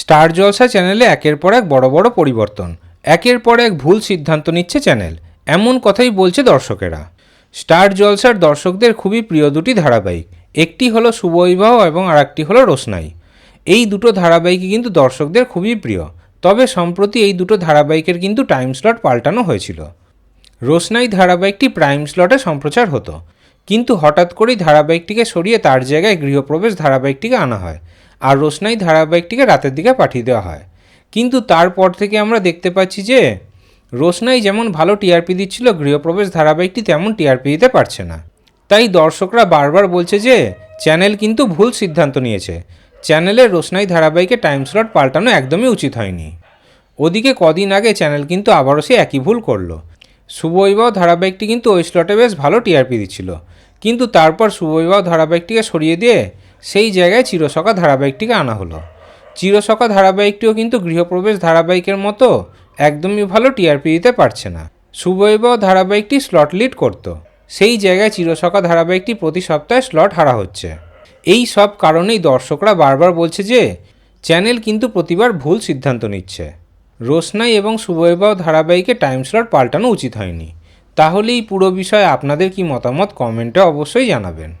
Star জলসা চ্যানেলে একের পর এক বড় বড় পরিবর্তন। একের পর এক ভুল সিদ্ধান্ত নিচ্ছে চ্যানেল। এমন কথাই বলছে দর্শকেরা। স্টার জলসার দর্শকদের খুবই প্রিয় দুটি ধারাবাহিক। একটি হলো শুভবিবাহ এবং আরেকটি হলো রোশনাই। এই দুটো ধারাবাহিকই কিন্তু দর্শকদের খুবই প্রিয়। তবে সম্প্রতি এই দুটো ধারাবাহিকের কিন্তু টাইম স্লট পাল্টানো হয়েছিল। রোশনাই ধারাবাহিকটি প্রাইম স্লটে সম্প্রচার হতো। কিন্তু হঠাৎ করেই ধারাবাহিকটিকে সরিয়ে তার জায়গায় গৃহপ্রবেশ ধারাবাহিকটিকে আনা হয় আর রোশনাই ধারাবাহিকটিকে রাতের দিকে পাঠিয়ে দেওয়া হয়। কিন্তু তারপর থেকে আমরা দেখতে পাচ্ছি যে রোশনাই যেমন ভালো টিআরপি দিচ্ছিল, গৃহপ্রবেশ ধারাবাহিকটি তেমন টিআরপি দিতে পারছে না। তাই দর্শকরা বারবার বলছে যে চ্যানেল কিন্তু ভুল সিদ্ধান্ত নিয়েছে। চ্যানেলের রোশনাই ধারাবাহিকে টাইম স্লট পাল্টানো একদমই উচিত হয়নি। ওদিকে কদিন আগে চ্যানেল কিন্তু আবারও সে একই ভুল করল। শুভবিবাহ ধারাবাহিকটি কিন্তু ওই স্লটে বেশ ভালো টিআরপি দিচ্ছিল। কিন্তু তারপর শুভবিবাহ ধারাবাহিকটিকে সরিয়ে দিয়ে সেই জায়গায় চিরসখা ধারাবাহিকটিকে আনা হলো। চিরসখা ধারাবাহিকটিও কিন্তু গৃহপ্রবেশ ধারাবাহিকের মতো একদমই ভালো টিআরপি দিতে পারছে না। শুভবিবাহ ধারাবাহিকটি স্লট লিড করতো। সেই জায়গায় চিরসখা ধারাবাহিকটি প্রতি সপ্তাহে স্লট হারা হচ্ছে। এই সব কারণেই দর্শকরা বারবার বলছে যে চ্যানেল কিন্তু প্রতিবার ভুল সিদ্ধান্ত নিচ্ছে। রোশনাই এবং সুবৈবাহ ধারাবাহিকে টাইম স্লট পাল্টানো উচিত হয়নি। তাহলে এই পুরো বিষয়ে আপনাদের কি মতামত কমেন্টে অবশ্যই জানাবেন।